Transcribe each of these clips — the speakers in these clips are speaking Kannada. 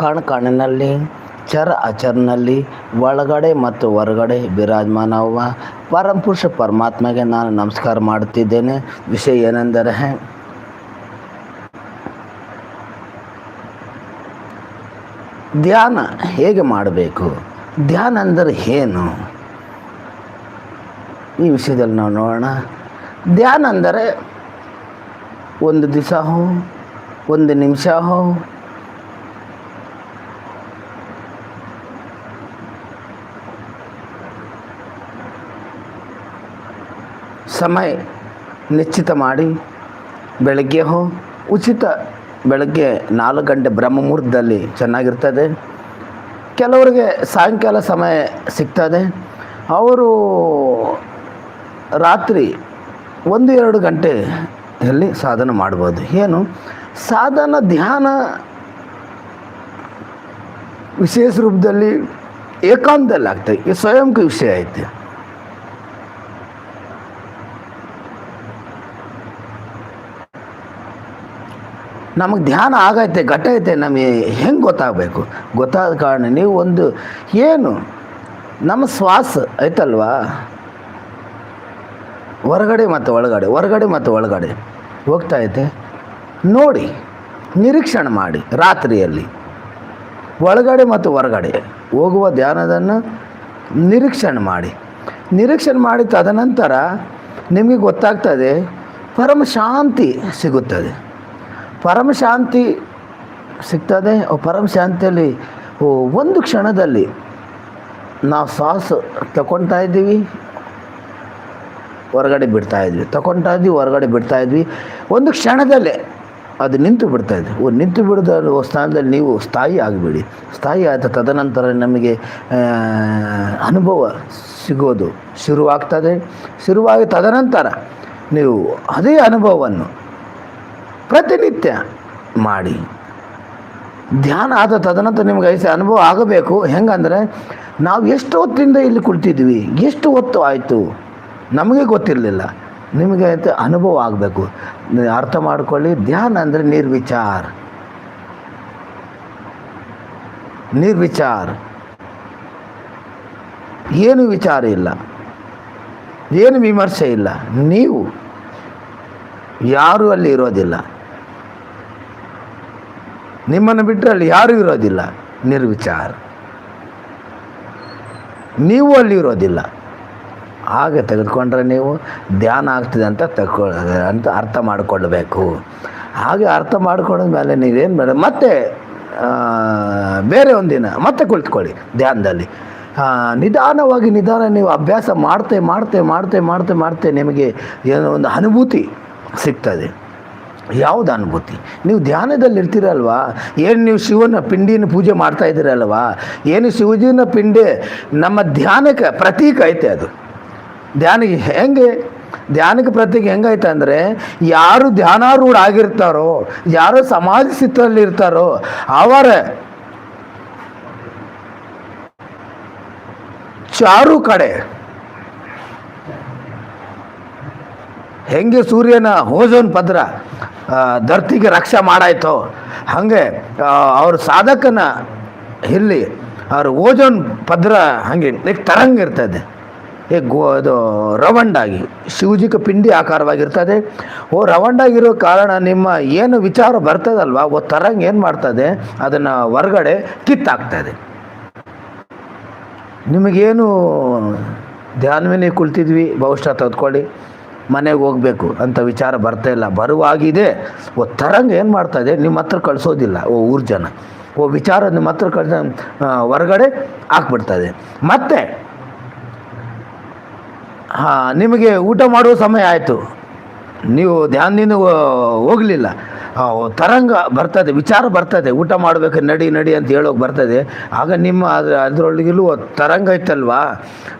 ಕಣ್ ಕಣ್ಣಿನಲ್ಲಿ ಚರ ಅಚರ್ನಲ್ಲಿ, ಒಳಗಡೆ ಮತ್ತು ಹೊರಗಡೆ ವಿರಾಜಮಾನವ ಪರಮಪುರುಷ ಪರಮಾತ್ಮಗೆ ನಾನು ನಮಸ್ಕಾರ ಮಾಡುತ್ತಿದ್ದೇನೆ. ವಿಷಯ ಏನೆಂದರೆ, ಧ್ಯಾನ ಹೇಗೆ ಮಾಡಬೇಕು? ಧ್ಯಾನ ಅಂದರೆ ಏನು? ಈ ವಿಷಯದಲ್ಲಿ ನಾವು ನೋಡೋಣ. ಧ್ಯಾನ ಅಂದರೆ ಒಂದು ದಿವಸ ಒಂದು ನಿಮಿಷ ಸಮಯ ನಿಶ್ಚಿತ ಮಾಡಿ ಬೆಳಗ್ಗೆ ಹೋ. ಉಚಿತ ಬೆಳಗ್ಗೆ ನಾಲ್ಕು ಗಂಟೆ ಬ್ರಹ್ಮ ಮುಹೂರ್ತದಲ್ಲಿ ಚೆನ್ನಾಗಿರ್ತದೆ. ಕೆಲವರಿಗೆ ಸಾಯಂಕಾಲ ಸಮಯ ಸಿಗ್ತದೆ. ಅವರು ರಾತ್ರಿ ಒಂದು ಎರಡು ಗಂಟೆಯಲ್ಲಿ ಸಾಧನ ಮಾಡ್ಬೋದು. ಏನು? ಸಾಧನ ಧ್ಯಾನ ವಿಶೇಷ ರೂಪದಲ್ಲಿ ಏಕಾಂತದಲ್ಲಿ ಆಗ್ತದೆ ಸ್ವಯಂಕ ವಿಷಯ ಐತೆ. ನಮಗೆ ಧ್ಯಾನ ಆಗೈತೆ ಘಟೈತೆ ನಮಗೆ ಹೆಂಗೆ ಗೊತ್ತಾಗಬೇಕು? ಗೊತ್ತಾದ ಕಾರಣ ನೀವು ಒಂದು ಏನು, ನಮ್ಮ ಶ್ವಾಸ ಐತಲ್ವಾ? ಹೊರಗಡೆ ಮತ್ತು ಒಳಗಡೆ, ಹೊರಗಡೆ ಮತ್ತು ಒಳಗಡೆ ಹೋಗ್ತಾ ಐತೆ. ನೋಡಿ, ನಿರೀಕ್ಷಣೆ ಮಾಡಿ, ರಾತ್ರಿಯಲ್ಲಿ. ಒಳಗಡೆ ಮತ್ತು ಹೊರಗಡೆ ಹೋಗುವ ಧ್ಯಾನದನ್ನು ನಿರೀಕ್ಷಣೆ ಮಾಡಿ. ನಿರೀಕ್ಷಣೆ ಮಾಡಿ ತದನಂತರ ನಿಮಗೆ ಗೊತ್ತಾಗ್ತದೆ ಪರಮ ಶಾಂತಿ ಸಿಗುತ್ತದೆ. ಪರಮ ಶಾಂತಿ ಸಿಗ್ತದೆ ಆ ಪರಮ ಶಾಂತಿಯಲ್ಲಿ ಒಂದು ಕ್ಷಣದಲ್ಲಿ ನಾವು ಸಾಸ್ ತಗೊಳ್ತಾ ಇದ್ದೀವಿ, ಹೊರಗಡೆ ಬಿಡ್ತಾ ಇದ್ವಿ ತಗೊಳ್ತಾ ಇದ್ವಿ, ಹೊರಗಡೆ ಬಿಡ್ತಾ ಇದ್ವಿ. ಒಂದು ಕ್ಷಣದಲ್ಲೇ ಅದು ನಿಂತು ಬಿಡ್ತಾ ಇದೆ. ಓ ನಿಂತು ಬಿಡದ ಸ್ಥಾನದಲ್ಲಿ ನೀವು ಸ್ಥಾಯಿ ಆಗಿಬಿಡಿ. ಸ್ಥಾಯಿ ಆದ ತದನಂತರ ನಮಗೆ ಅನುಭವ ಸಿಗೋದು ಶುರುವಾಗ್ತದೆ. ಶುರುವಾಗಿ ತದನಂತರ ನೀವು ಅದೇ ಅನುಭವವನ್ನು ಪ್ರತಿನಿತ್ಯ ಮಾಡಿ. ಧ್ಯಾನ ಆದ ತದನಂತರ ನಿಮ್ಗೆ ಐಸೆ ಅನುಭವ ಆಗಬೇಕು. ಹೆಂಗಂದರೆ ನಾವು ಎಷ್ಟು ಹೊತ್ತಿಂದ ಇಲ್ಲಿ ಕುಳಿತಿದ್ವಿ, ಎಷ್ಟು ಹೊತ್ತು ಆಯಿತು ನಮಗೆ ಗೊತ್ತಿರಲಿಲ್ಲ. ನಿಮಗೆ ಅನುಭವ ಆಗಬೇಕು. ಅರ್ಥ ಮಾಡ್ಕೊಳ್ಳಿ, ಧ್ಯಾನ ಅಂದರೆ ನಿರ್ವಿಚಾರ. ನಿರ್ವಿಚಾರ. ಏನು ವಿಚಾರ ಇಲ್ಲ. ಏನು ವಿಮರ್ಶೆ ಇಲ್ಲ. ನೀವು ಯಾರೂ ಅಲ್ಲಿ ಇರೋದಿಲ್ಲ. ನಿಮ್ಮನ್ನು ಬಿಟ್ಟರೆ ಅಲ್ಲಿ ಯಾರೂ ಇರೋದಿಲ್ಲ. ನಿರ್ವಿಚಾರ. ನೀವು ಅಲ್ಲಿ ಇರೋದಿಲ್ಲ. ಹಾಗೆ ತೆಗೆದುಕೊಂಡ್ರೆ ನೀವು ಧ್ಯಾನ ಆಗ್ತಿದೆ ಅಂತ ತಗೊ ಅಂತ ಅರ್ಥ ಮಾಡಿಕೊಳ್ಬೇಕು. ಹಾಗೆ ಅರ್ಥ ಮೇಲೆ ನೀವೇನು ಬೇಡ, ಮತ್ತೆ ಬೇರೆ ಒಂದಿನ ಮತ್ತೆ ಕುಳಿತುಕೊಳ್ಳಿ ಧ್ಯಾನದಲ್ಲಿ. ನಿಧಾನವಾಗಿ ನಿಧಾನ ನೀವು ಅಭ್ಯಾಸ ಮಾಡ್ತೆ ಮಾಡ್ತೆ ಮಾಡ್ತೆ ಮಾಡ್ತೆ ಮಾಡ್ತೆ ನಿಮಗೆ ಏನೋ ಒಂದು ಅನುಭೂತಿ ಸಿಗ್ತದೆ. ಯಾವುದು ಅನುಭೂತಿ? ನೀವು ಧ್ಯಾನದಲ್ಲಿ ಇರ್ತೀರಲ್ವಾ ಏನು ನೀವು ಶಿವನ ಪಿಂಡಿನ ಪೂಜೆ ಮಾಡ್ತಾ ಇದ್ದೀರಲ್ವಾ? ಏನು ಶಿವಜಿನ ಪಿಂಡಿ ನಮ್ಮ ಧ್ಯಾನಕ್ಕೆ ಪ್ರತೀಕ ಐತೆ ಅದು. ಧ್ಯಾನಕ್ಕೆ ಹೆಂಗೆ? ಧ್ಯಾನಕ್ಕೆ ಪ್ರತೀಕ ಹೆಂಗೈತೆ ಅಂದರೆ ಯಾರು ಧ್ಯಾನಾರೂಢ ಆಗಿರ್ತಾರೋ, ಯಾರು ಸಮಾಜ ಸ್ಥಿತಿಯಲ್ಲಿ ಇರ್ತಾರೋ ಅವರ ಚಾರು ಕಡೆ ಹೆಂಗೆ ಸೂರ್ಯನ ಓಜೋನ್ ಪದ್ರ ಧರ್ತಿಗೆ ರಕ್ಷೆ ಮಾಡಾಯ್ತೋ, ಹಾಗೆ ಅವ್ರ ಸಾಧಕನ ಇಲ್ಲಿ ಅವ್ರ ಓಜೋನ್ ಪದ್ರ ಹಾಗೆ ಈಗ ತರಂಗ ಇರ್ತದೆ. ಈಗ ಗೋ, ಅದು ರವಂಡಾಗಿ, ಶಿವಜಿಕ ಪಿಂಡಿ ಆಕಾರವಾಗಿರ್ತದೆ. ಓ, ರವಂಡಾಗಿರೋ ಕಾರಣ ನಿಮ್ಮ ಏನು ವಿಚಾರ ಬರ್ತದಲ್ವಾ? ಓ, ತರಂಗ ಏನು ಮಾಡ್ತದೆ? ಅದನ್ನು ಹೊರಗಡೆ ಕಿತ್ತಾಕ್ತದೆ. ನಿಮಗೇನು ಧ್ಯಾನವೇ ಕುಳಿತಿದ್ವಿ? ಬಹುಶಃ ತೆಗೆದುಕೊಳ್ಳಿ ಮನೆಗೆ ಹೋಗಬೇಕು ಅಂತ ವಿಚಾರ ಬರ್ತಾ ಇಲ್ಲ. ಬರುವಾಗಿದೆ, ಓ, ತರಂಗ ಏನು ಮಾಡ್ತಾಯಿದೆ ನಿಮ್ಮ ಹತ್ರ ಕಳಿಸೋದಿಲ್ಲ. ಓ, ಊರು ಜನ. ಓ, ವಿಚಾರ ನಿಮ್ಮ ಹತ್ರ ಕಳಿಸ ಹೊರಗಡೆ ಇದೆ. ಮತ್ತೆ, ಹಾಂ, ನಿಮಗೆ ಊಟ ಮಾಡುವ ಸಮಯ ಆಯಿತು. ನೀವು ಧ್ಯಾನದಿಂದ ಹೋಗಲಿಲ್ಲ. ತರಂಗ ಬರ್ತದೆ, ವಿಚಾರ ಬರ್ತದೆ, ಊಟ ಮಾಡಬೇಕು, ನಡಿ ನಡಿ ಅಂತ ಹೇಳೋಕೆ ಬರ್ತದೆ. ಆಗ ನಿಮ್ಮ ಅದ್ರ, ಅದರೊಳಗಿಲ್ಲೂ ತರಂಗ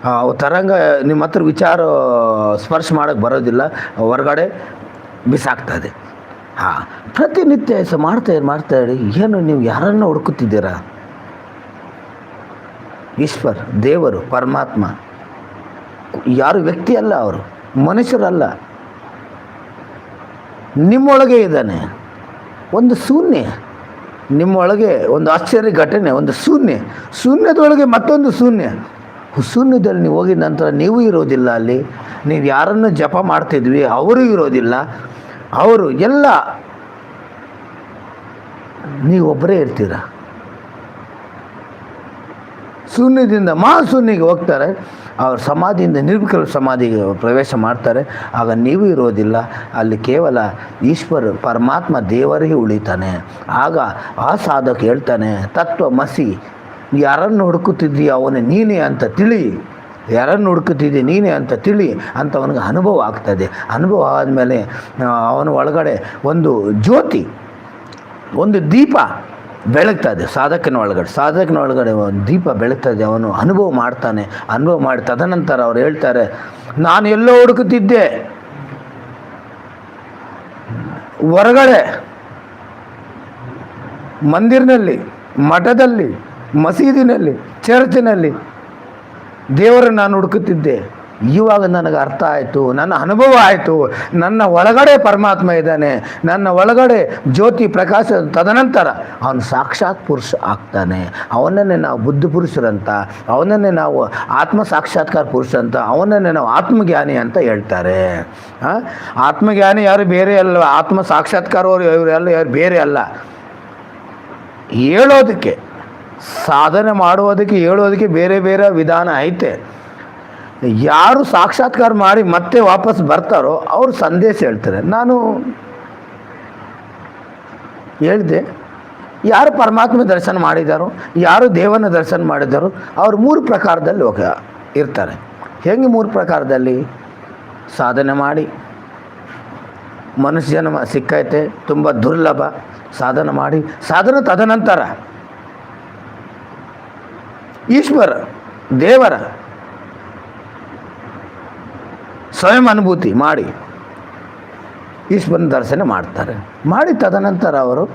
ಆ, ತರಂಗ ನಿಮ್ಮ ಹತ್ರ ವಿಚಾರ ಸ್ಪರ್ಶ ಮಾಡೋಕೆ ಬರೋದಿಲ್ಲ, ಹೊರಗಡೆ ಬಿಸಾಕ್ತದೆ. ಹಾಂ, ಪ್ರತಿನಿತ್ಯ ಸ ಮಾಡ್ತಾ ಮಾಡ್ತಾ ಇರಿ, ಏನು ನೀವು ಯಾರನ್ನು ಹುಡುಕುತ್ತಿದ್ದೀರಾ? ಈಶ್ವರ್, ದೇವರು, ಪರಮಾತ್ಮ, ಯಾರು ವ್ಯಕ್ತಿ ಅಲ್ಲ ಅವರು, ಮನುಷ್ಯರಲ್ಲ. ನಿಮ್ಮೊಳಗೆ ಇದ್ದಾನೆ. ಒಂದು ಶೂನ್ಯ. ನಿಮ್ಮೊಳಗೆ ಒಂದು ಆಶ್ಚರ್ಯ ಘಟನೆ, ಒಂದು ಶೂನ್ಯ. ಶೂನ್ಯದೊಳಗೆ ಮತ್ತೊಂದು ಶೂನ್ಯ. ಶೂನ್ಯದಲ್ಲಿ ನೀವು ಹೋಗಿದ ನಂತರ ನೀವು ಇರೋದಿಲ್ಲ ಅಲ್ಲಿ. ನೀವು ಯಾರನ್ನು ಜಪ ಮಾಡ್ತಿದ್ವಿ, ಅವರು ಇರೋದಿಲ್ಲ. ಅವರು ಎಲ್ಲ ನೀವೊಬ್ಬರೇ ಇರ್ತೀರ? ಶೂನ್ಯದಿಂದ ಮಹಾಶೂನ್ಯಗೆ ಹೋಗ್ತಾರೆ. ಅವ್ರ ಸಮಾಧಿಯಿಂದ ನಿರ್ವಿಕಲ ಸಮಾಧಿಗೆ ಪ್ರವೇಶ ಮಾಡ್ತಾರೆ. ಆಗ ನೀವು ಇರೋದಿಲ್ಲ. ಅಲ್ಲಿ ಕೇವಲ ಈಶ್ವರ ಪರಮಾತ್ಮ ದೇವರಿಗೆ ಉಳಿತಾನೆ. ಆಗ ಆ ಸಾಧಕ ಹೇಳ್ತಾನೆ, ತತ್ವ ಮಸಿ, ಯಾರನ್ನು ಹುಡುಕುತ್ತಿದ್ದೀಯ ಅವನು? ನೀನೇ ಅಂತ ತಿಳಿ. ಯಾರನ್ನು ಹುಡುಕುತ್ತಿದ್ದೆ? ನೀನೇ ಅಂತ ತಿಳಿ. ಅಂತ ಅವನಿಗೆ ಅನುಭವ ಆಗ್ತದೆ. ಅನುಭವ ಆದಮೇಲೆ ಅವನ ಒಳಗಡೆ ಒಂದು ಜ್ಯೋತಿ, ಒಂದು ದೀಪ ಬೆಳಗ್ತದೆ ಸಾಧಕನ ಒಳಗಡೆ ಸಾಧಕನ ಒಳಗಡೆ ದೀಪ ಇದೆ, ಅವನು ಅನುಭವ ಮಾಡ್ತಾನೆ, ಅನುಭವ ಮಾಡಿ ತದನಂತರ ಅವ್ರು ಹೇಳ್ತಾರೆ, ನಾನು ಎಲ್ಲೋ ಹುಡುಕುತ್ತಿದ್ದೆ, ಹೊರಗಡೆ, ಮಂದಿರ್ನಲ್ಲಿ, ಮಠದಲ್ಲಿ, ಮಸೀದಿನಲ್ಲಿ, ಚರ್ಚಿನಲ್ಲಿ ದೇವರನ್ನು ನಾನು ಹುಡುಕುತ್ತಿದ್ದೆ ಇವಾಗ ನನಗೆ ಅರ್ಥ ಆಯಿತು, ನನ್ನ ಅನುಭವ ಆಯಿತು, ನನ್ನ ಒಳಗಡೆ ಪರಮಾತ್ಮ ಇದ್ದಾನೆ, ನನ್ನ ಒಳಗಡೆ ಜ್ಯೋತಿ ಪ್ರಕಾಶ ತದನಂತರ ಅವನು ಸಾಕ್ಷಾತ್ ಪುರುಷ ಆಗ್ತಾನೆ. ಅವನನ್ನೇ ನಾವು ಬುದ್ಧ ಪುರುಷರಂತ ಅವನನ್ನೇ ನಾವು ಆತ್ಮ ಸಾಕ್ಷಾತ್ಕಾರ ಪುರುಷ ಅಂತ, ಅವನನ್ನೇ ನಾವು ಆತ್ಮಜ್ಞಾನಿ ಅಂತ ಹೇಳ್ತಾರೆ. ಆತ್ಮಜ್ಞಾನಿ ಯಾರು ಬೇರೆ ಅಲ್ಲ ಆತ್ಮ ಸಾಕ್ಷಾತ್ಕಾರ ಅವರು ಇವರೆಲ್ಲ ಯಾರು ಬೇರೆ ಅಲ್ಲ. ಹೇಳೋದಕ್ಕೆ, ಸಾಧನೆ ಮಾಡುವುದಕ್ಕೆ, ಹೇಳೋದಕ್ಕೆ ಬೇರೆ ಬೇರೆ ವಿಧಾನ ಐತೆ. ಯಾರು ಸಾಕ್ಷಾತ್ಕಾರ ಮಾಡಿ ಮತ್ತೆ ವಾಪಸ್ ಬರ್ತಾರೋ ಅವರು ಸಂದೇಶ ಹೇಳ್ತಾರೆ. ನಾನು ಹೇಳಿದೆ, ಯಾರು ಪರಮಾತ್ಮ ದರ್ಶನ ಮಾಡಿದಾರೋ, ಯಾರು ದೇವನ ದರ್ಶನ ಮಾಡಿದಾರೋ, ಅವರು ಮೂರು ಪ್ರಕಾರದಲ್ಲಿ ಹೋಗ ಇರ್ತಾರೆ. ಹೆಂಗೆ ಮೂರು ಪ್ರಕಾರದಲ್ಲಿ? ಸಾಧನೆ ಮಾಡಿ. ಮನುಷ್ಯ ಜನ್ಮ ಸಿಕ್ಕೈತೆ, ತುಂಬ ದುರ್ಲಭ. ಸಾಧನೆ ಮಾಡಿ. ಸಾಧನ ತದನಂತರ ಈಶ್ವರ, ದೇವರ ಸ್ವಯಂ ಅನುಭೂತಿ ಮಾಡಿ ಈಶ್ವರನ ದರ್ಶನ ಮಾಡ್ತಾರೆ. ಮಾಡಿ ತದನಂತರ ಅವರು,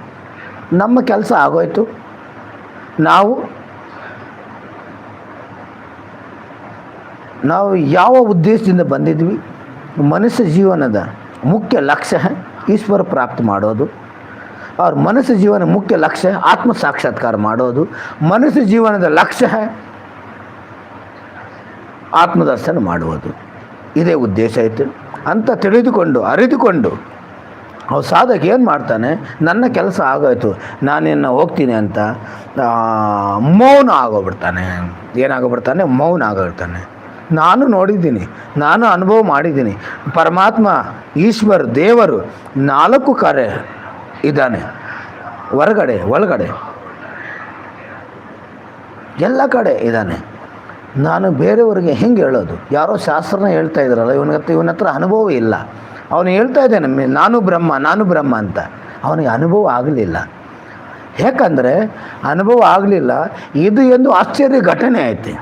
ನಮ್ಮ ಕೆಲಸ ಆಗೋಯ್ತು. ನಾವು ನಾವು ಯಾವ ಉದ್ದೇಶದಿಂದ ಬಂದಿದ್ವಿ? ಮನುಷ್ಯ ಜೀವನದ ಮುಖ್ಯ ಲಕ್ಷ್ಯ ಈಶ್ವರ ಪ್ರಾಪ್ತಿ ಮಾಡೋದು. ಅವ್ರ ಮನಸ್ಸು ಜೀವನ ಮುಖ್ಯ ಲಕ್ಷ್ಯ ಆತ್ಮ ಸಾಕ್ಷಾತ್ಕಾರ ಮಾಡೋದು. ಮನಸ್ಸು ಜೀವನದ ಲಕ್ಷ್ಯ ಆತ್ಮದರ್ಶನ ಮಾಡುವುದು. ಇದೇ ಉದ್ದೇಶ ಐತೆ ಅಂತ ತಿಳಿದುಕೊಂಡು ಅರಿತುಕೊಂಡು ಅವ ಸಾಧಕ ಏನು ಮಾಡ್ತಾನೆ, ನನ್ನ ಕೆಲಸ ಆಗೋಯ್ತು, ನಾನಿನ್ನು ಹೋಗ್ತೀನಿ ಅಂತ ಮೌನ ಆಗೋಗ್ಬಿಡ್ತಾನೆ. ಏನಾಗೋಗ್ಬಿಡ್ತಾನೆ, ಮೌನ ಆಗೋಗ್ಬಿಡ್ತಾನೆ. ನಾನು ನೋಡಿದ್ದೀನಿ, ನಾನು ಅನುಭವ ಮಾಡಿದ್ದೀನಿ. ಪರಮಾತ್ಮ, ಈಶ್ವರ್, ದೇವರು ನಾಲ್ಕು ಕರೆ ಇದ್ದಾನೆ. ಹೊರಗಡೆ, ಒಳಗಡೆ. ಎಲ್ಲ ಕಡೆ ಇದ್ದಾನೆ. ನಾನು ಬೇರೆಯವರಿಗೆ ಹೆಂಗೆ ಹೇಳೋದು? ಯಾರೋ ಶಾಸ್ತ್ರನ ಹೇಳ್ತಾ ಇದ್ರಲ್ಲ ಇವನ ಹತ್ರ ಇವನ ಹತ್ರ ಅನುಭವ ಇಲ್ಲ. ಅವನು ಹೇಳ್ತಾ ಇದ್ದಾನೆ ನಾನು ಬ್ರಹ್ಮ ನಾನು ಬ್ರಹ್ಮ ಅಂತ. ಅವನಿಗೆ ಅನುಭವ ಆಗಲಿಲ್ಲ. ಯಾಕಂದರೆ ಅನುಭವ ಆಗಲಿಲ್ಲ, ಇದು ಎಂದು ಆಶ್ಚರ್ಯ ಘಟನೆ ಐತೆ.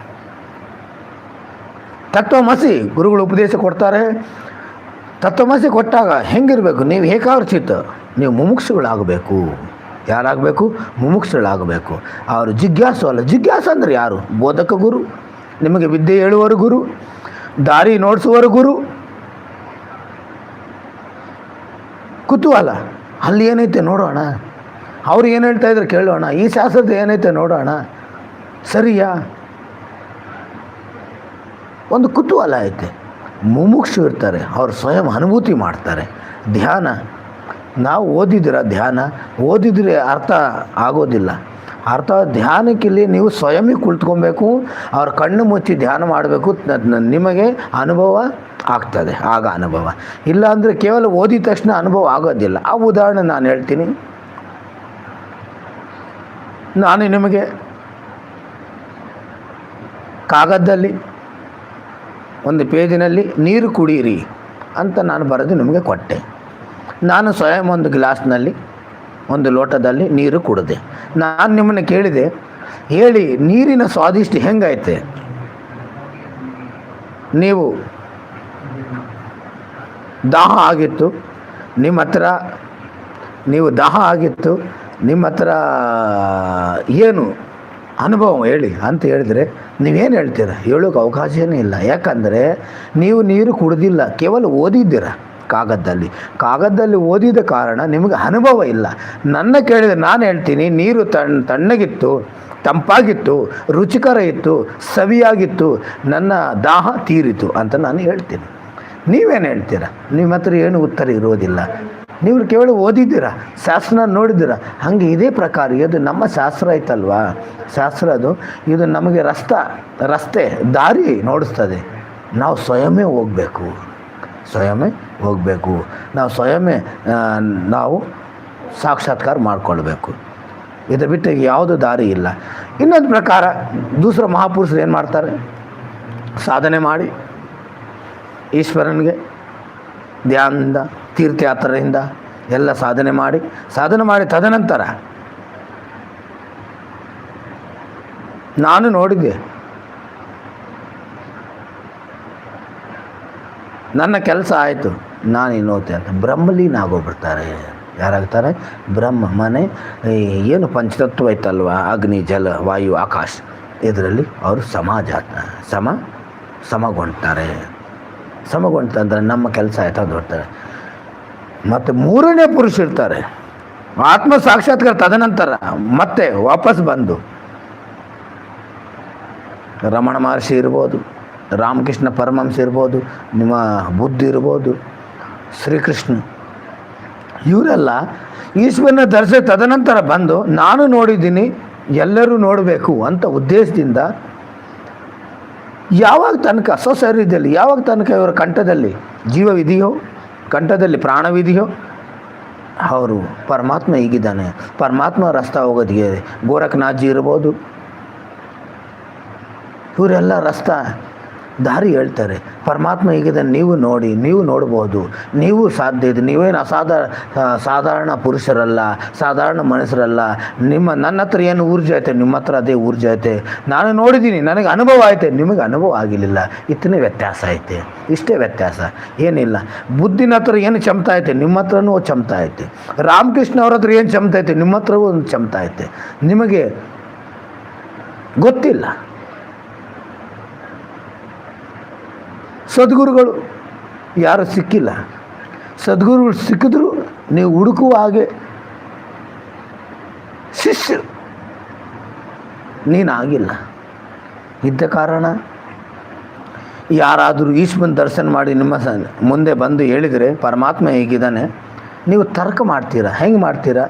ತತ್ವಮಸಿ ಗುರುಗಳು ಉಪದೇಶ ಕೊಡ್ತಾರೆ. ತತ್ವಮಸಿ ಕೊಟ್ಟಾಗ ಹೆಂಗಿರಬೇಕು? ನೀವು ಏಕಾಗ್ರಚಿತ ನೀವು ಮುಮುಕ್ಷುಗಳಾಗಬೇಕು. ಯಾರಾಗಬೇಕು? ಮುಮುಕ್ಷುಗಳಾಗಬೇಕು. ಅವರು ಜಿಜ್ಞಾಸು ಅಲ್ಲ. ಜಿಜ್ಞಾಸು ಅಂದರೆ ಯಾರು? ಬೋಧಕ ಗುರು? ನಿಮಗೆ ವಿದ್ಯೆ ಹೇಳುವರು ಗುರು, ದಾರಿ ನೋಡಿಸುವರು ಗುರು. ಕುತೂಹಲ. ಅಲ್ಲಿ ಏನೈತೆ ನೋಡೋಣ? ಅವ್ರು ಏನು ಹೇಳ್ತಾ ಇದ್ರು ಕೇಳೋಣ? ಈ ಶಾಸ್ತ್ರದ ಏನೈತೆ ನೋಡೋಣ? ಸರಿಯಾ? ಒಂದು ಕುತೂಹಲ ಐತೆ. ಮುಮುಕ್ಷು ಇರ್ತಾರೆ, ಅವ್ರು ಸ್ವಯಂ ಅನುಭೂತಿ ಮಾಡ್ತಾರೆ. ಧ್ಯಾನ. ನಾವು ಓದಿದ್ರೆ ಧ್ಯಾನ? ಓದಿದರೆ ಅರ್ಥ ಆಗೋದಿಲ್ಲ. ಅರ್ಥ ಧ್ಯಾನಕ್ಕಿಲ್ಲಿ ನೀವು ಸ್ವಯಂ ಕುಳಿತುಕೊಬೇಕು, ಅವ್ರ ಕಣ್ಣು ಮುಚ್ಚಿ ಧ್ಯಾನ ಮಾಡಬೇಕು ನಿಮಗೆ ಅನುಭವ ಆಗ್ತದೆ, ಆಗ ಅನುಭವ. ಇಲ್ಲಾಂದರೆ ಕೇವಲ ಓದಿದ ತಕ್ಷಣ ಅನುಭವ ಆಗೋದಿಲ್ಲ. ಆ ಉದಾಹರಣೆ ನಾನು ಹೇಳ್ತೀನಿ. ನಾನು ನಿಮಗೆ ಕಾಗದದಲ್ಲಿ, ಒಂದು ಪೇಜಿನಲ್ಲಿ ನೀರು ಕುಡೀರಿ ಅಂತ ನಾನು ಬರೆದು ನಿಮಗೆ ಕೊಟ್ಟೆ. ನಾನು ಸ್ವಯಂ ಒಂದು ಗ್ಲಾಸ್ನಲ್ಲಿ ಒಂದು ಲೋಟದಲ್ಲಿ ನೀರು ಕುಡಿದೆ. ನಾನು ನಿಮ್ಮನ್ನು ಕೇಳಿದೆ, ಹೇಳಿ ನೀರಿನ ಸ್ವಾದಿಷ್ಟ ಹೆಂಗೈತೆ ನೀವು ದಾಹ ಆಗಿತ್ತು, ನಿಮ್ಮ ಹತ್ರ, ನೀವು ದಾಹ ಆಗಿತ್ತು, ನಿಮ್ಮ ಹತ್ರ ಏನು ಅನುಭವ ಹೇಳಿ ಅಂತ ಹೇಳಿದರೆ ನೀವೇನು ಹೇಳ್ತೀರ? ಹೇಳೋಕೆ ಅವಕಾಶವೇ ಇಲ್ಲ. ಯಾಕಂದರೆ ನೀವು ನೀರು ಕುಡ್ದಿಲ್ಲ, ಕೇವಲ ಓದಿದ್ದೀರ? ಕಾಗದದಲ್ಲಿ. ಕಾಗದದಲ್ಲಿ ಓದಿದ ಕಾರಣ ನಿಮಗೆ ಅನುಭವ ಇಲ್ಲ. ನನ್ನ ಕೇಳಿದ ನಾನು ಹೇಳ್ತೀನಿ, ನೀರು ತಣ್ಣ ತಣ್ಣಗಿತ್ತು, ತಂಪಾಗಿತ್ತು, ರುಚಿಕರ ಇತ್ತು, ಸವಿಯಾಗಿತ್ತು, ನನ್ನ ದಾಹ ತೀರಿತು ಅಂತ ನಾನು ಹೇಳ್ತೀನಿ. ನೀವೇನು ಹೇಳ್ತೀರಾ? ನಿಮ್ಮ ಹತ್ರ ಏನು ಉತ್ತರ ಇರೋದಿಲ್ಲ. ನೀವು ಕೇವಲ ಓದಿದ್ದೀರಾ, ಶಾಸ್ತ್ರ ನೋಡಿದ್ದೀರಾ? ಹಾಗೆ ಇದೇ ಪ್ರಕಾರ, ಇದು ನಮ್ಮ ಶಾಸ್ತ್ರ ಐತಲ್ವಾ? ಶಾಸ್ತ್ರ ಅದು, ಇದು ನಮಗೆ ರಸ್ತ, ರಸ್ತೆ, ದಾರಿ ನೋಡಿಸ್ತದೆ. ನಾವು ಸ್ವಯಮೇ ಹೋಗಬೇಕು. ಸ್ವಯಮೇ ಹೋಗಬೇಕು. ನಾವು ಸ್ವಯಮೇ ನಾವು ಸಾಕ್ಷಾತ್ಕಾರ ಮಾಡಿಕೊಳ್ಬೇಕು. ಇದು ಬಿಟ್ಟು ಯಾವುದು ದಾರಿ ಇಲ್ಲ. ಇನ್ನೊಂದು ಪ್ರಕಾರ, ದೂಸರ ಮಹಾಪುರುಷರು ಏನು ಮಾಡ್ತಾರೆ? ಸಾಧನೆ ಮಾಡಿ ಈಶ್ವರನಿಗೆ ಧ್ಯಾನದಿಂದ, ತೀರ್ಥಯಾತ್ರೆಯಿಂದ ಎಲ್ಲ ಸಾಧನೆ ಮಾಡಿ. ಸಾಧನೆ ಮಾಡಿ ತದನಂತರ ನಾನು ನೋಡಿದ್ದೆ ನನ್ನ ಕೆಲಸ ಆಯಿತು. ನಾನು ಇನ್ನೋತೆ ಅಂತ. ಬ್ರಹ್ಮಲೀನ ಆಗೋಗ್ಬಿಡ್ತಾರೆ. ಯಾರಾಗ್ತಾರೆ? ಬ್ರಹ್ಮ, ಮನೆ ಏನು ಪಂಚತತ್ವ ಐತಲ್ವ? ಅಗ್ನಿ, ಜಲ, ವಾಯು, ಆಕಾಶ. ಇದರಲ್ಲಿ ಅವರು ಸಮಾಜ, ಸಮ, ಸಮಗೊಂಡ್ತಾರೆ. ಸಮಗೊಂಡ್ತಂದ್ರೆ ನಮ್ಮ ಕೆಲಸ ಆಯ್ತು ಅದು ಹೊಡ್ತಾರೆ ಮತ್ತು ಮೂರನೇ ಪುರುಷ ಇರ್ತಾರೆ. ಆತ್ಮ ಸಾಕ್ಷಾತ್ಕಾರ ತದನಂತರ ಮತ್ತೆ ವಾಪಸ್ ಬಂದು ರಮಣ ಮಹರ್ಷಿ ಇರ್ಬೋದು, ರಾಮಕೃಷ್ಣ ಪರಮಹಂಸ ಇರ್ಬೋದು, ನಿಮ್ಮ ಬುದ್ಧಿ ಇರ್ಬೋದು ಶ್ರೀಕೃಷ್ಣ. ಇವರೆಲ್ಲ ಈಶ್ವರನ ದರ್ಶ ತದನಂತರ ಬಂದು, ನಾನು ನೋಡಿದ್ದೀನಿ, ಎಲ್ಲರೂ ನೋಡಬೇಕು ಅಂತ ಉದ್ದೇಶದಿಂದ ಯಾವಾಗ ತನಕ ಸ್ವಶರೀರದಲ್ಲಿ ಯಾವಾಗ ತನಕ ಇವರ ಕಂಠದಲ್ಲಿ ಜೀವವಿದೆಯೋ, ಕಂಠದಲ್ಲಿ ಪ್ರಾಣವಿದೆಯೋ, ಅವರು ಪರಮಾತ್ಮ ಈಗಿದ್ದಾನೆ ಪರಮಾತ್ಮ ರಸ್ತ ಹೋಗೋದಿಗೆ ಗೋರಖನಾಥ್ಜಿ ಇರ್ಬೋದು. ಇವರೆಲ್ಲ ರಸ್ತ ದಾರಿ ಹೇಳ್ತಾರೆ. ಪರಮಾತ್ಮ ಹೀಗಿದೆ, ನೀವು ನೋಡಿ, ನೀವು ನೋಡ್ಬೋದು. ನೀವು ಸಾಧ್ಯ ಇದೆ. ನೀವೇನು ಅಸಾಧಾರ ಸಾಧಾರಣ ಪುರುಷರಲ್ಲ, ಸಾಧಾರಣ ಮನುಷ್ಯರಲ್ಲ, ನಿಮ್ಮ, ನನ್ನ ಹತ್ರ ಏನು ಊರ್ಜೆ ಐತೆ? ನಿಮ್ಮ ಹತ್ರ ಅದೇ ಊರ್ಜೆ ಐತೆ. ನಾನು ನೋಡಿದ್ದೀನಿ, ನನಗೆ ಅನುಭವ ಐತೆ. ನಿಮಗೆ ಅನುಭವ ಆಗಿರಲಿಲ್ಲ ಇತ್ತನೇ ವ್ಯತ್ಯಾಸ ಐತೆ. ಇಷ್ಟೇ ವ್ಯತ್ಯಾಸ. ಏನಿಲ್ಲ. ಬುದ್ಧಿನ ಹತ್ರ ಏನು ಚಮತ ಐತೆ? ನಿಮ್ಮ ಹತ್ರನೂ ಚಮತ ಐತೆ. ರಾಮಕೃಷ್ಣ ಅವ್ರ ಹತ್ರ ಏನು ಚಮತ ಐತೆ? ನಿಮ್ಮ ಹತ್ರವೂ ಒಂದು ಚಮತ ಐತೆ. ನಿಮಗೆ ಗೊತ್ತಿಲ್ಲ. ಸದ್ಗುರುಗಳು ಯಾರು ಸಿಕ್ಕಿಲ್ಲ. ಸದ್ಗುರುಗಳು ಸಿಕ್ಕಿದ್ರು ನೀವು ಹುಡುಕುವ ಹಾಗೆ ಶಿಷ್ಯರು ನೀನಾಗಿಲ್ಲ ಇದ್ದ ಕಾರಣ ಯಾರಾದರೂ ಈಶ್ವರನ ದರ್ಶನ ಮಾಡಿ ನಿಮ್ಮ ಮುಂದೆ ಬಂದು ಹೇಳಿದರೆ ಪರಮಾತ್ಮ ಹೇಗಿದ್ದಾನೆ, ನೀವು ತರ್ಕ ಮಾಡ್ತೀರಾ? ಹೆಂಗೆ ಮಾಡ್ತೀರಾ?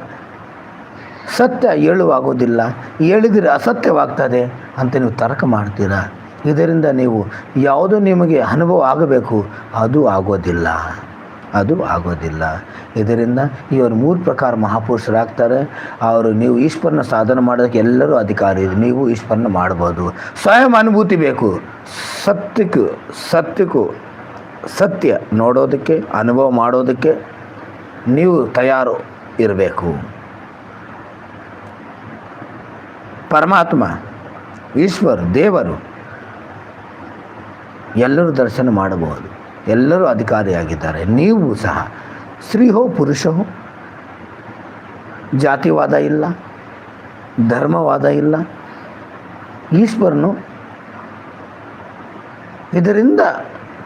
ಸತ್ಯ ಹೇಳುವಾಗೋದಿಲ್ಲ. ಹೇಳಿದರೆ ಅಸತ್ಯವಾಗ್ತದೆ ಅಂತ ನೀವು ತರ್ಕ ಮಾಡ್ತೀರಾ? ಇದರಿಂದ ನೀವು ಯಾವುದು ನಿಮಗೆ ಅನುಭವ ಆಗಬೇಕು, ಅದು ಆಗೋದಿಲ್ಲ. ಅದು ಆಗೋದಿಲ್ಲ. ಇದರಿಂದ ಇವರು ಮೂರು ಪ್ರಕಾರ ಮಹಾಪುರುಷರಾಗ್ತಾರೆ. ಅವರು ನೀವು ಈಶ್ವರನ ಸಾಧನೆ ಮಾಡೋದಕ್ಕೆ ಎಲ್ಲರೂ ಅಧಿಕಾರಿ. ನೀವು ಈಶ್ವರನ ಮಾಡ್ಬೋದು. ಸ್ವಯಂ ಅನುಭೂತಿ ಬೇಕು. ಸತ್ಯಕ್ಕೂ ಸತ್ಯಕ್ಕೂ, ಸತ್ಯ ನೋಡೋದಕ್ಕೆ, ಅನುಭವ ಮಾಡೋದಕ್ಕೆ ನೀವು ತಯಾರು ಇರಬೇಕು. ಪರಮಾತ್ಮ, ಈಶ್ವರ, ದೇವರು ಎಲ್ಲರೂ ದರ್ಶನ ಮಾಡಬಹುದು. ಎಲ್ಲರೂ ಅಧಿಕಾರಿಯಾಗಿದ್ದಾರೆ. ನೀವು ಸಹ ಸ್ತ್ರೀಹೋ ಹೋ ಪುರುಷ ಹೋ ಜಾತಿವಾದ ಇಲ್ಲ, ಧರ್ಮವಾದ ಇಲ್ಲ, ಈಶ್ವರನು ಇದರಿಂದ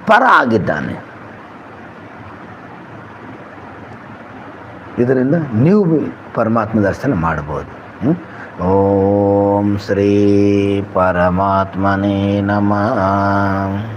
ಪರ ಆಗಿದ್ದಾನೆ. ಇದರಿಂದ ನೀವು ಪರಮಾತ್ಮ ದರ್ಶನ ಮಾಡಬಹುದು. ಓಂ ಶ್ರೀ ಪರಮಾತ್ಮನೇ ನಮಃ.